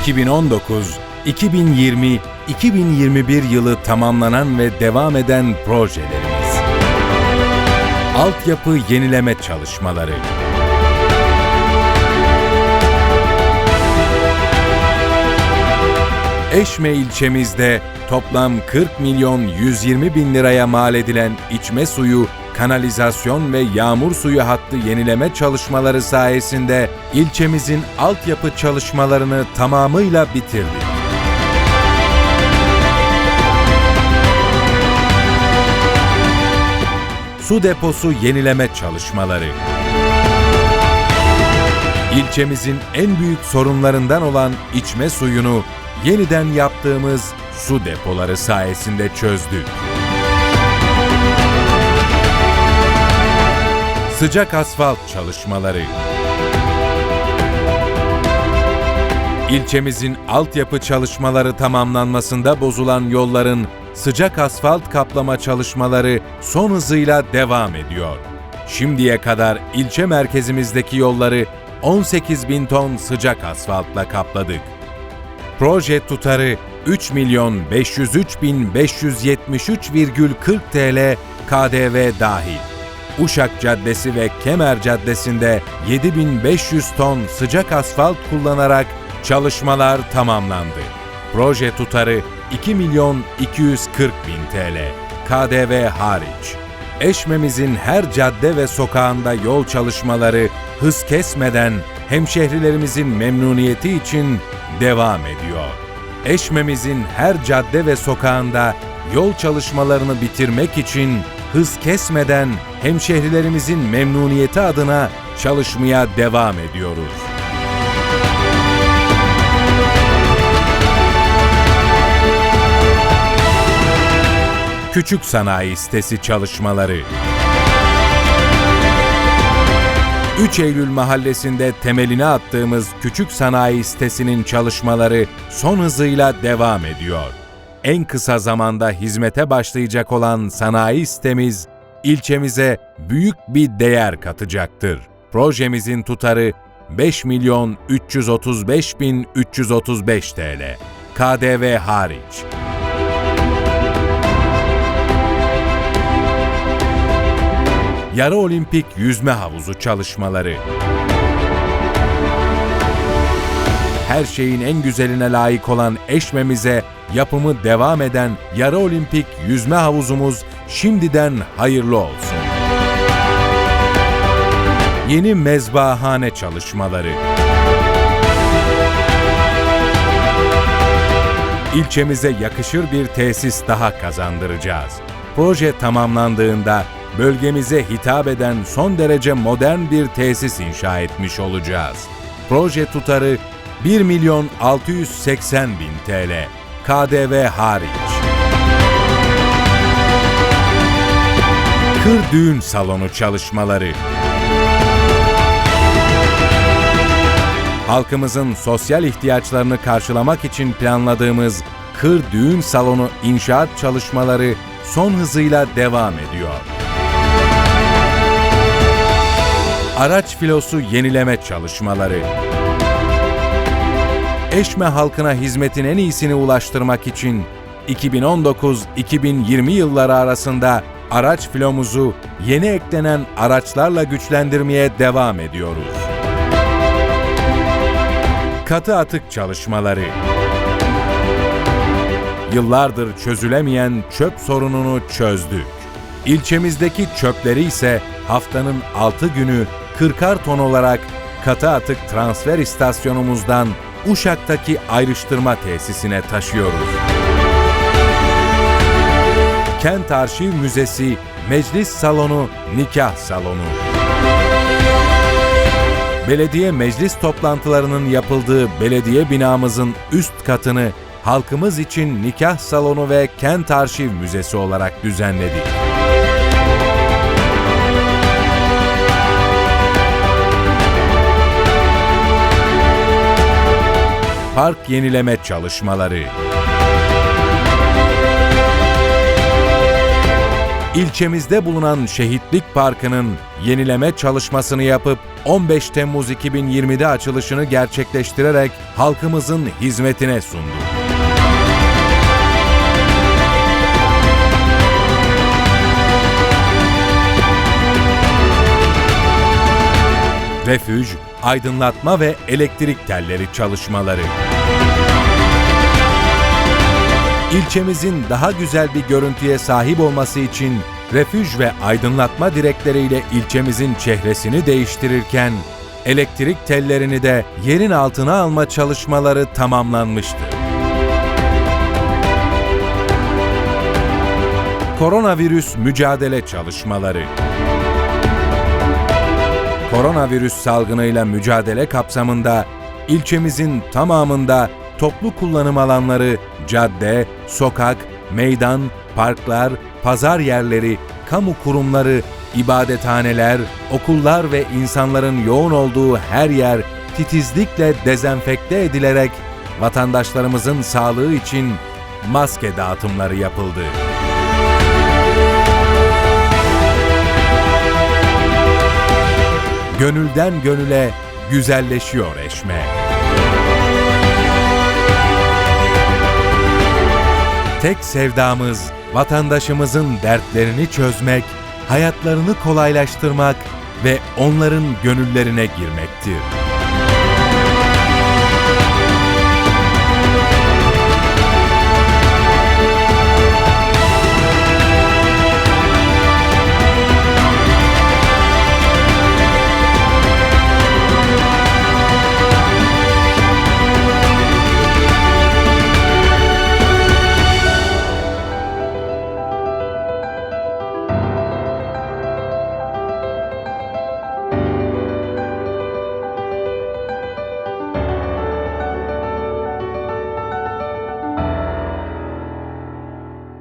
2019, 2020, 2021 yılı tamamlanan ve devam eden projelerimiz. Altyapı yenileme çalışmaları. Eşme ilçemizde toplam 40 milyon 120 bin liraya mal edilen içme suyu, kanalizasyon ve yağmur suyu hattı yenileme çalışmaları sayesinde ilçemizin altyapı çalışmalarını tamamıyla bitirdik. Su deposu yenileme çalışmaları. İlçemizin en büyük sorunlarından olan içme suyunu yeniden yaptığımız su depoları sayesinde çözdük. Sıcak asfalt çalışmaları. İlçemizin altyapı çalışmaları tamamlanmasında bozulan yolların sıcak asfalt kaplama çalışmaları son hızıyla devam ediyor. Şimdiye kadar ilçe merkezimizdeki yolları 18 bin ton sıcak asfaltla kapladık. Proje tutarı 3 milyon 503 bin 573,40 TL KDV dahil. Uşak Caddesi ve Kemer Caddesi'nde 7500 ton sıcak asfalt kullanarak çalışmalar tamamlandı. Proje tutarı 2 milyon 240 bin TL, KDV hariç. Eşmemizin her cadde ve sokağında yol çalışmaları hız kesmeden hemşehrilerimizin memnuniyeti için devam ediyor. Eşmemizin her cadde ve sokağında yol çalışmalarını bitirmek için hız kesmeden hemşehrilerimizin memnuniyeti adına çalışmaya devam ediyoruz. Küçük Sanayi Sitesi çalışmaları 3 Eylül Mahallesi'nde temelini attığımız Küçük Sanayi Sitesi'nin çalışmaları son hızıyla devam ediyor. En kısa zamanda hizmete başlayacak olan sanayi sitemiz ilçemize büyük bir değer katacaktır. Projemizin tutarı 5 milyon 335 bin 335 TL. KDV hariç. Yarı Olimpik Yüzme Havuzu çalışmaları. Her şeyin en güzeline layık olan Eşmemize yapımı devam eden Yarı Olimpik Yüzme Havuzumuz şimdiden hayırlı olsun. Yeni mezbahane çalışmaları. İlçemize yakışır bir tesis daha kazandıracağız. Proje tamamlandığında bölgemize hitap eden son derece modern bir tesis inşa etmiş olacağız. Proje tutarı 1 milyon 680 bin TL, KDV hariç. Kır Düğün Salonu çalışmaları Halkımızın sosyal ihtiyaçlarını karşılamak için planladığımız Kır Düğün Salonu inşaat çalışmaları son hızıyla devam ediyor. Araç filosu yenileme çalışmaları. Eşme halkına hizmetin en iyisini ulaştırmak için 2019-2020 yılları arasında araç filomuzu yeni eklenen araçlarla güçlendirmeye devam ediyoruz. Katı atık çalışmaları. Yıllardır çözülemeyen çöp sorununu çözdük. İlçemizdeki çöpleri ise haftanın 6 günü 40'ar ton olarak katı atık transfer istasyonumuzdan Uşak'taki ayrıştırma tesisine taşıyoruz. Kent Arşiv Müzesi, Meclis Salonu, Nikah Salonu. Belediye meclis toplantılarının yapıldığı belediye binamızın üst katını halkımız için nikah salonu ve kent arşiv müzesi olarak düzenledik. Park yenileme çalışmaları. İlçemizde bulunan Şehitlik Parkı'nın yenileme çalışmasını yapıp 15 Temmuz 2020'de açılışını gerçekleştirerek halkımızın hizmetine sundu. Refüj, aydınlatma ve elektrik telleri çalışmaları. İlçemizin daha güzel bir görüntüye sahip olması için refüj ve aydınlatma direkleriyle ilçemizin çehresini değiştirirken elektrik tellerini de yerin altına alma çalışmaları tamamlanmıştı. Koronavirüs mücadele çalışmaları. Koronavirüs salgınıyla mücadele kapsamında ilçemizin tamamında toplu kullanım alanları, cadde, sokak, meydan, parklar, pazar yerleri, kamu kurumları, ibadethaneler, okullar ve insanların yoğun olduğu her yer titizlikle dezenfekte edilerek vatandaşlarımızın sağlığı için maske dağıtımları yapıldı. Gönülden gönüle güzelleşiyor Eşme. Tek sevdamız vatandaşımızın dertlerini çözmek, hayatlarını kolaylaştırmak ve onların gönüllerine girmektir.